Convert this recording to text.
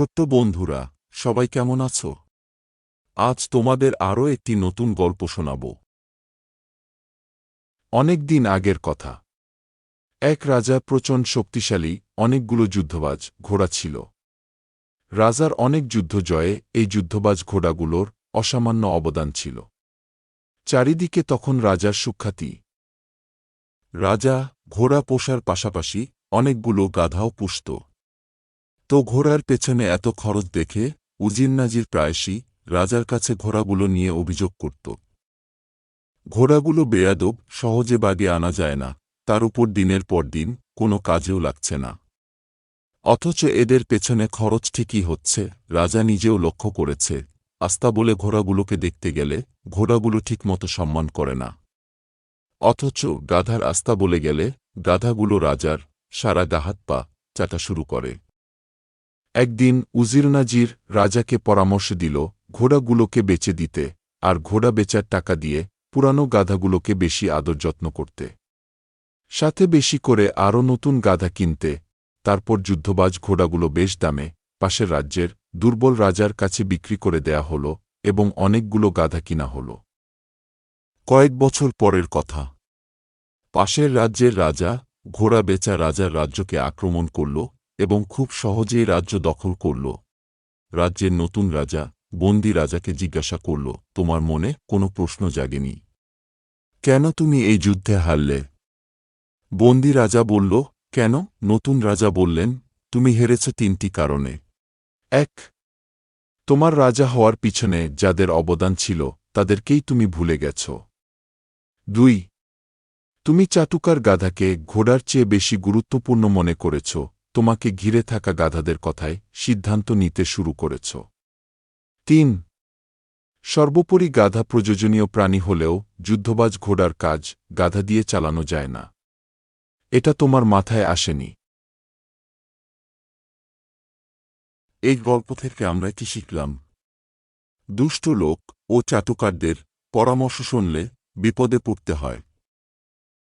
ছোট্ট বন্ধুরা, সবাই কেমন আছো? আজ তোমাদের আরও একটি নতুন গল্প শোনাব। অনেক দিন আগের কথা। এক রাজা প্রচণ্ড শক্তিশালী, অনেকগুলো যুদ্ধবাজ ঘোড়া ছিল। রাজার অনেক যুদ্ধ জয়ে এই যুদ্ধবাজ ঘোড়াগুলোর অসামান্য অবদান ছিল। চারিদিকে তখন রাজার সুখ্যাতি। রাজা ঘোড়া পোষার পাশাপাশি অনেকগুলো গাধাও পুষত। তো ঘোড়ার পেছনে এত খরচ দেখে উজির নাজির প্রায়শই রাজার কাছে ঘোড়াগুলো নিয়ে অভিযোগ করত। ঘোড়াগুলো বেয়াদব, সহজে বাগে আনা যায় না, তার উপর দিনের পর দিন কোনো কাজেও লাগছে না। অথচ এদের পেছনে খরচ ঠিকই হচ্ছে, রাজা নিজেও লক্ষ্য করেছে, আস্তা বলে ঘোড়াগুলোকে দেখতে গেলে ঘোড়াগুলো ঠিকমতো সম্মান করে না। অথচ গাধার আস্তা বলে গেলে গাধাগুলো রাজার সারা গাহাত পা চাটা শুরু করে। একদিন উজিরনাজির রাজাকে পরামর্শ দিল ঘোড়াগুলোকে বেচে দিতে আর ঘোড়া বেচার টাকা দিয়ে পুরানো গাধাগুলোকে বেশি আদর যত্ন করতে। সাথে বেশি করে আরও নতুন গাধা কিনতে। তারপর যুদ্ধবাজ ঘোড়াগুলো বেশ দামে পাশের রাজ্যের দুর্বল রাজার কাছে বিক্রি করে দেয়া হল এবং অনেকগুলো গাধা কিনা হল। কয়েক বছর পরের কথা। পাশের রাজ্যের রাজা ঘোড়া বেচা রাজার রাজ্যকে আক্রমণ করল এবং খুব সহজেই রাজ্য দখল করল। রাজ্যের নতুন রাজা, বন্দি রাজাকে জিজ্ঞাসা করল, তোমার মনে কোনো প্রশ্ন জাগেনি? কেন তুমি এই যুদ্ধে হারলে? বন্দি রাজা বলল, কেন? নতুন রাজা বললেন, তুমি হেরেছ তিনটি কারণে। এক, তোমার রাজা হওয়ার পিছনে যাদের অবদান ছিল, তাদেরকেই তুমি ভুলে গেছ। দুই, তুমি চাটুকার গাধাকে ঘোড়ার চেয়ে বেশি গুরুত্বপূর্ণ মনে করেছ। তোমাকে ঘিরে থাকা গাধাদের কথায় সিদ্ধান্ত নিতে শুরু করেছ। তিন, সর্বোপরি গাধা প্রয়োজনীয় প্রাণী হলেও যুদ্ধবাজ ঘোড়ার কাজ গাধা দিয়ে চালানো যায় না। এটা তোমার মাথায় আসেনি। এই গল্প থেকে আমরা কি শিখলাম? দুষ্ট লোক ও চাটুকারদের পরামর্শ শুনলে বিপদে পড়তে হয়।